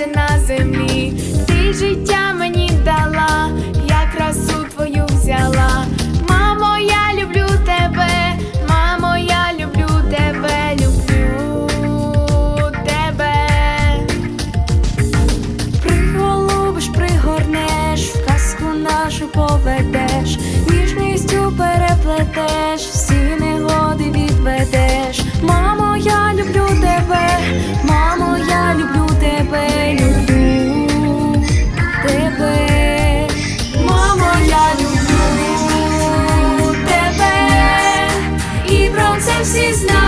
щастя на землі, ти життя мені дала, я красу твою взяла. Мамо, я люблю тебе, мамо, я люблю тебе, люблю тебе. Приголубиш, пригорнеш, в казку нашу поведеш. is not.